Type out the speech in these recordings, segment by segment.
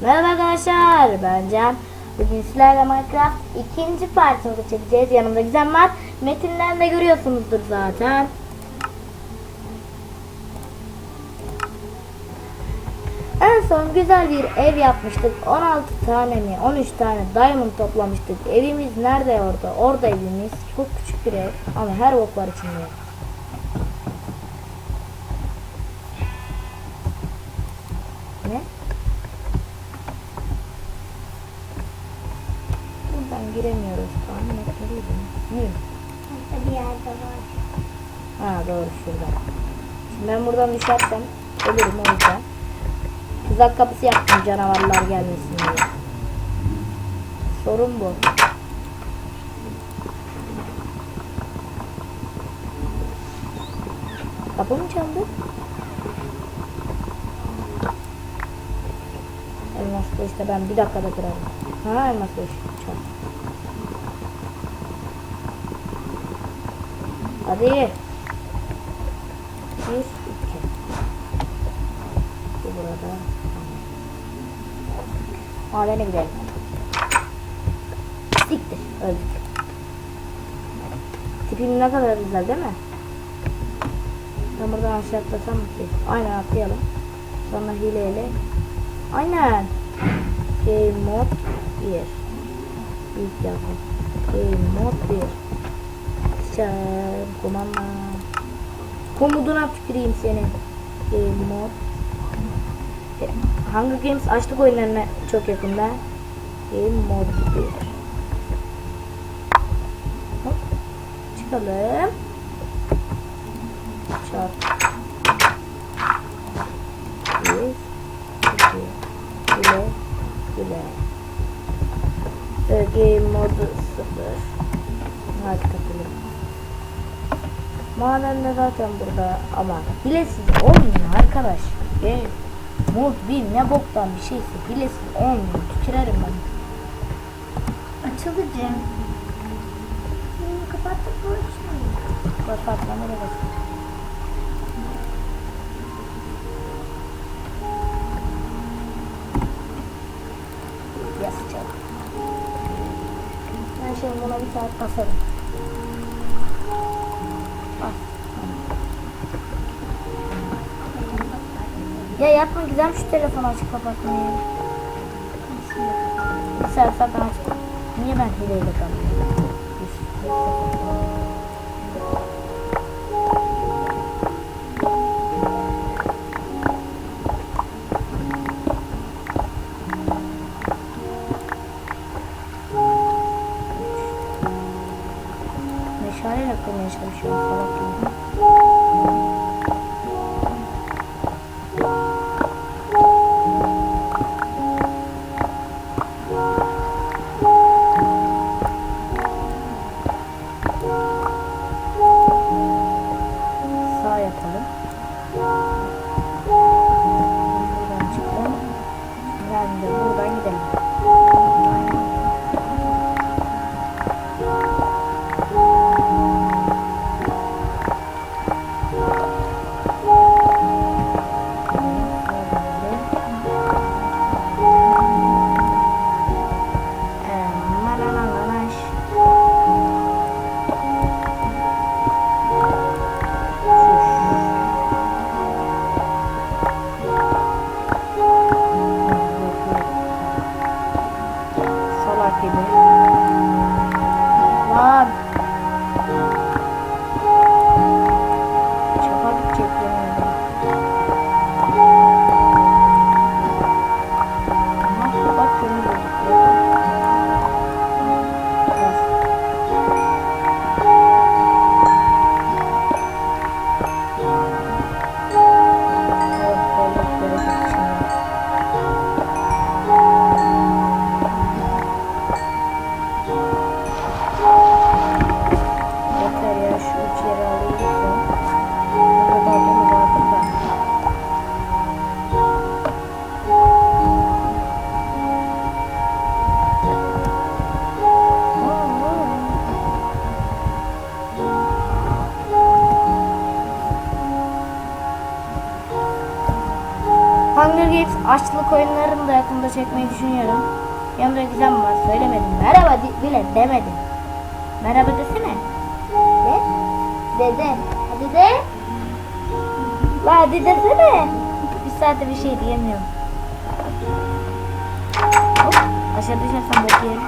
Merhaba arkadaşlar ben Can. Bugün sizlerle Minecraft ikinci partimizi çekeceğiz. Yanımda Gizem var. Metinden de görüyorsunuzdur zaten. En son güzel bir ev yapmıştık. 16 tane mi 13 tane diamond toplamıştık. Evimiz nerede orada? Orada evimiz. Çok küçük bir ev ama her bok var içinde. Ne? Buradan giremiyoruz. Tahmin etmeliydim. Hı. bir yerde var. Ha doğru şurada. Şimdi ben buradan düşersem ölürüm o yüzden. Tuzak kapısı yaptım canavarlar gelmesin diye. Sorun bu. Kapı mı çaldı? Elmas işte ben bir dakikada kırarım. Ha elmas kılıç Hadi. Bir, iki. Bu burada. Madene gidelim. Siktir. Öldük. Tipim ne kadar güzel değil mi? Ben buradan aşağı atlasam mı ki? Aynen atlayalım. Sonra hileyle. Aynen. Game mod 1. İlk yapım. Game mod 1. Sen kumanda. Komuduna tüküreyim seni. Game mod. E, Hunger Games açtık oyunlarına çok yakında. Game mod 1. Hop. Çıkalım. Çarp. Bir. iki, Güle. Güle. Ve Game modu 0. Hadi Maden de zaten burada ama hilesiz olmuyor arkadaş. Ve mod bir ne boktan bir şeyse hilesiz olmuyor. Tükürerim ben. Açıldı Cem. Bunu kapattık bu açılmıyor. Bak Fatma nereye basın? Yazacağım. Ben şimdi buna bir saat basarım. Ya yapma güzel şu telefonu açıp kapatmayı. Saat zaten açık. Niye ben hileyle kalıyorum? Kırmaya çalışıyorum salak Roblox açlık oyunlarını da yakında çekmeyi düşünüyorum. Yanımda Gizem var. Söylemedim. Merhaba bile demedim. Merhaba desene. De. Dede. Hadi de. Hadi desene. Bir saate bir şey diyemiyorum. Hop. Aşağı düşersen bok yerim.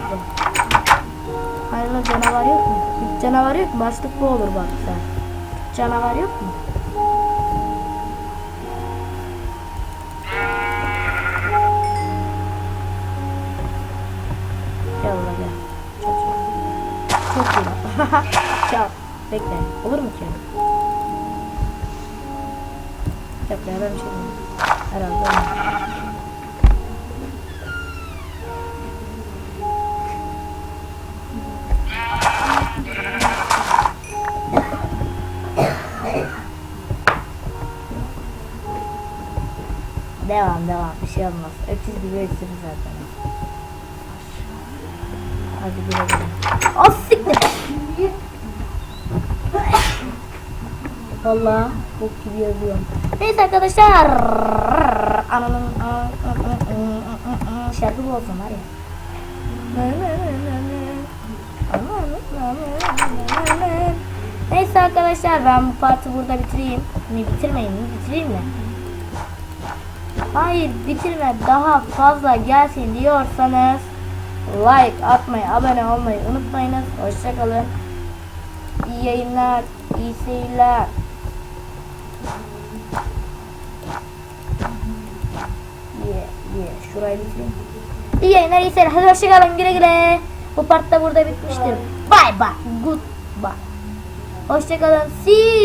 Hayırlı canavar yok mu? Canavar yok mu? Başlık bu olur bak sen. Canavar yok mu? Çal. Bekle. Olur mu ki? Yok ya ben bir şey diyeyim. Herhalde. Devam devam bir şey olmaz. Öküz gibi öksürür zaten. Hadi güle güle. Az siktir. Valla bok gibi yazıyorum. Neyse arkadaşlar. Ananın şarkı bu olsun var ya. Neyse arkadaşlar ben bu parti burada bitireyim. Mi bitirmeyeyim mi? Bitireyim mi? Hayır bitirme daha fazla gelsin diyorsanız like atmayı, abone olmayı unutmayınız. Hoşçakalın. İyi yayınlar, iyi seyirler. Yeah. Şurayı bitireyim. İyi yayınlar, iyi seyirler. Hadi hoşçakalın, güle güle. Bu part da burada bitmiştir. Bye bye, goodbye. Hoşçakalın, see.